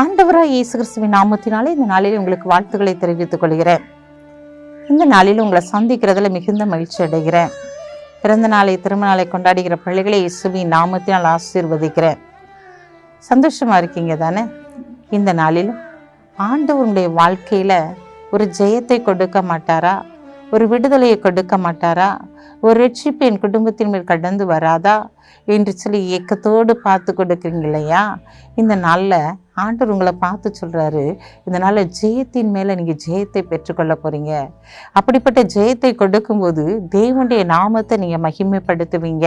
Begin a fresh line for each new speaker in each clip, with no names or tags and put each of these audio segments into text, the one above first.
ஆண்டவராய் இயேசு கிறிஸ்துவின் நாமத்தினாலே இந்த நாளில் உங்களுக்கு வாழ்த்துக்களை தெரிவித்துக் கொள்கிறேன். இந்த நாளில் உங்களை சந்திக்கிறதுல மிகுந்த மகிழ்ச்சி அடைகிறேன். பிறந்த நாளை திருமண நாளை கொண்டாடுகிற பிள்ளைகளை இயேசுவின் நாமத்தினால் ஆசீர்வதிக்கிறேன். சந்தோஷமா இருக்கீங்க தானே? இந்த நாளில் ஆண்டவருடைய வாழ்க்கையில ஒரு ஜெயத்தை கொடுக்க மாட்டாரா? ஒரு விடுதலையை கொடுக்க மாட்டாரா? ஒரு ரட்சிப்பு என் குடும்பத்தின் மேல் கடந்து வராதா? என்று சொல்லி ஏக்கத்தோடு பார்த்து கொடுக்குறீங்க இல்லையா? இந்த நாளில் ஆண்டவர் உங்களை பார்த்து சொல்கிறாரு இந்த நாளில் ஜெயத்தின் மேலே நீங்கள் ஜெயத்தை பெற்றுக்கொள்ள போகிறீங்க அப்படிப்பட்ட ஜெயத்தை கொடுக்கும்போது தேவனுடைய நாமத்தை நீங்கள் மகிமைப்படுத்துவீங்க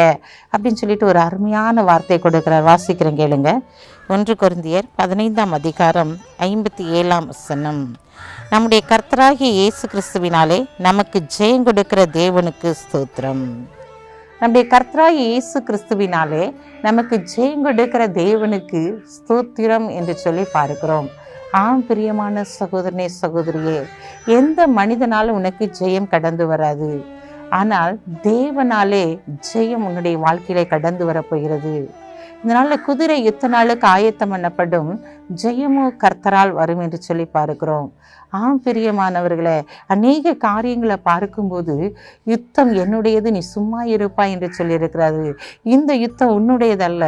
அப்படின்னு சொல்லிட்டு ஒரு அருமையான வார்த்தை கொடுக்குறார். வாசிக்கிறேன் கேளுங்க. ஒன்று குருந்தியர் பதினைந்தாம் அதிகாரம் ஐம்பத்தி ஏழாம் வசனம். நம்முடைய கர்த்தராகிய இயேசு கிறிஸ்துவினாலே நமக்கு ஜெயம் கொடுக்கிற தேவனுக்கு ஸ்தோத்திரம். நம்முடைய கர்த்தராய் இயேசு கிறிஸ்துவினாலே நமக்கு ஜெயம் கொடுக்கிற தேவனுக்கு ஸ்தோத்திரம் என்று சொல்லி பார்க்கிறோம். ஆம் பிரியமான சகோதரனே சகோதரியே எந்த மனிதனாலும் உனக்கு ஜெயம் கடந்து வராது? ஆனால் தேவனாலே ஜெயம் உன்னுடைய வாழ்க்கையிலே கடந்து வரப்போகிறது இந்த நாளில் குதிரை யுத்த நாளுக்கு ஆயத்தம் பண்ணப்படும் ஜெயமோ கர்த்தரால் வரும் என்று சொல்லி பார்க்கிறோம். ஆம் பிரியமானவர்களே அநேக காரியங்களை பார்க்கும்போது யுத்தம் என்னுடையது நீ சும்மா இருப்பாய் என்று சொல்லியிருக்கிறது. இந்த யுத்தம் உன்னுடையதல்ல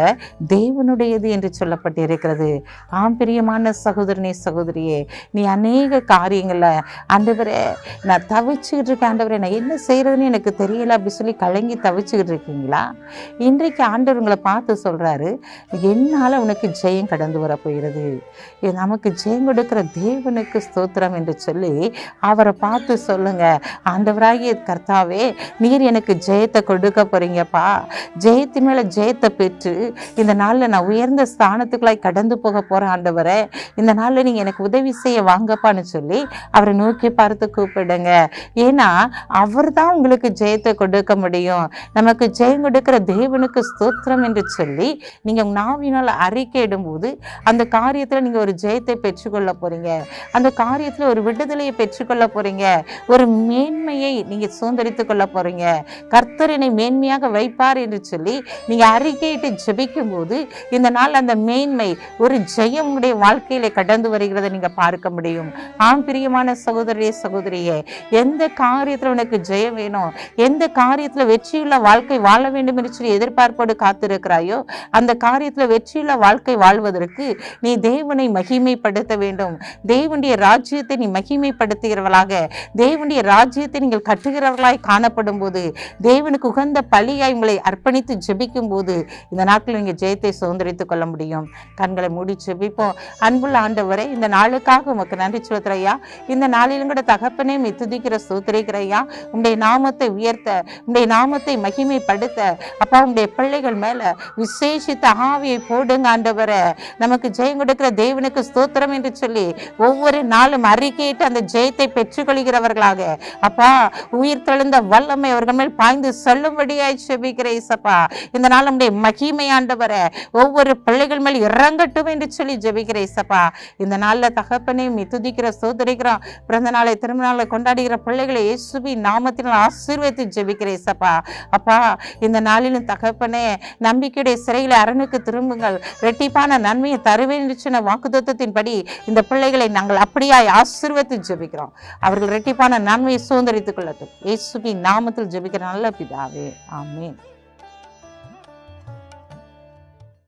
தேவனுடையது என்று சொல்லப்பட்டிருக்கிறது. ஆம் பிரியமான சகோதரனே சகோதரியே நீ அநேக காரியங்களை ஆண்டவரே நான் தவிச்சுக்கிட்டு இருக்கேன். ஆண்டவரே நான் என்ன செய்யறதுன்னு எனக்கு தெரியல. அப்படி சொல்லி கலங்கி தவிச்சுக்கிட்டு இருக்கீங்களா? இன்றைக்கு ஆண்டவர் உங்களை பார்த்து சொல்கிறாரு என்னால் உனக்கு ஜெயம் கடந்து வரப்போகிறது இது நமக்கு ஜெயம் கொடுக்குற தேவனுக்கு ஸ்தோத்திரம் என்று சொல்லி அவரை பார்த்து சொல்லுங்கள் ஆண்டவராகிய கர்த்தாவே நீர் எனக்கு ஜெயத்தை கொடுக்க போகிறீங்கப்பா ஜெயத்தின் மேலே ஜெயத்தை பெற்று இந்த நாளில் நான் உயர்ந்த ஸ்தானத்துக்குள்ளாய் கடந்து போக போகிறேன் ஆண்டவரை இந்த நாளில் நீங்கள் எனக்கு உதவி செய்ய வாங்கப்பான்னு சொல்லி அவரை நோக்கி பார்த்து கூப்பிடுங்க. ஏன்னா அவர் தான் உங்களுக்கு ஜெயத்தை கொடுக்க முடியும். நமக்கு ஜெயம் கொடுக்கிற தேவனுக்கு ஸ்தோத்திரம் என்று சொல்லி நீங்க உங்க நாவினால் அறிக்கையிடும்போது அந்த காரியத்துல நீங்க ஒரு ஜெயத்தை பெற்றுக்கொள்ள போறீங்க. அந்த காரியத்துல ஒரு விடுதலையை பெற்றுக்கொள்ள போறீங்க. ஒரு மேன்மையை நீங்க சுதந்திரித்து கொள்ள போறீங்க கர்த்தரினை மேன்மையாக வைப்பார் என்று சொல்லி நீங்க அறிக்கையிட்டு ஜெபிக்கும் போது இந்த நாள் அந்த மேன்மை ஒரு ஜெயம் உங்களுடைய வாழ்க்கையில கடந்து வருகிறத நீங்க பார்க்க முடியும். ஆம் பிரியமான சகோதரியே சகோதரியே எந்த காரியத்துல உனக்கு ஜெயம் வேணும்? எந்த காரியத்துல வெற்றியுள்ள வாழ்க்கை வாழ வேண்டும் என்று சொல்லி எதிர்பார்ப்போடு காத்திருக்கிறாயோ அந்த காரியத்தில் வெற்றியுள்ள வாழ்க்கை வாழ்வதற்கு நீ தேவனை மகிமைப்படுத்த வேண்டும். தேவனுடைய ராஜ்யத்தை நீ மகிமைப்படுத்துகிறவளாக. தேவனுடைய ராஜ்யத்தை நீங்கள் கட்டுகிறவர்களாய் காணப்படும் போது தேவனுக்கு உகந்த பலியாய் உங்களை அர்ப்பணித்து ஜெபிக்கும் போது இந்த நாட்களில் நீங்கள் ஜெயத்தை சுதந்திரித்துக் கொள்ள முடியும். கண்களை மூடி ஜெபிப்போம். அன்புள்ள ஆண்டவரை இந்த நாளுக்காக உமக்கு நன்றி சொல்கிறையா இந்த நாளிலும் கூட தகப்பனே மித்துதிக்கிற சூத்திரிக்கிறையா உங்களுடைய நாமத்தை உயர்த்த உங்களுடைய நாமத்தை மகிமைப்படுத்த. அப்பா உங்களுடைய பிள்ளைகள் மேல விசேஷித்த ஆவியை போடுங்க ஆண்டவரை. நமக்கு ஜெயம் கொடுக்கிற தேவனுக்கு ஸ்தோத்திரம் என்று சொல்லி ஒவ்வொரு நாளும் அறிக்கையிட்டு அந்த ஜெயத்தை பெற்றுக்கொள்கிறவர்களாக. அப்பா உயிர் தெழுந்த வல்லமை அவர்கள் மேல் பாய்ந்து சொல்லும்படியாய் செபிக்கிற இசப்பா இந்த நாள் நம்முடைய மகிமை ஆண்டவரை. ஒவ்வொரு பிள்ளைகள் மேல் இறங்கட்டும் என்று சொல்லி ஜெபிக்கிற இசப்பா இந்த நாளில் தகப்பனையும் துதிக்கிற சோதரிக்கிறோம் பிறந்த நாளை திரும்ப நாளை கொண்டாடுகிற பிள்ளைகளை இயேசுபி நாமத்தினால் ஆசீர்வதித்து ஜெபிக்கிற இசப்பா அப்பா இந்த நாளிலும் தகப்பனே நம்பிக்கையுடைய சிறை சிறையில் அரணுக்கு திரும்புங்கள். ரெட்டிப்பான நன்மையை தருவேன் என்று சொன்ன வாக்குத்தத்தின்படி இந்த பிள்ளைகளை நாங்கள் அப்படியாய் ஆசீர்வத்தி ஜெபிக்கிறோம். அவர்கள் ரெட்டிப்பான நன்மையை சுதந்திரித்துக் கொள்ளட்டும். இயேசுவின் நாமத்தில் ஜெபிக்கிற நல்ல பிதாவே. ஆமீன்.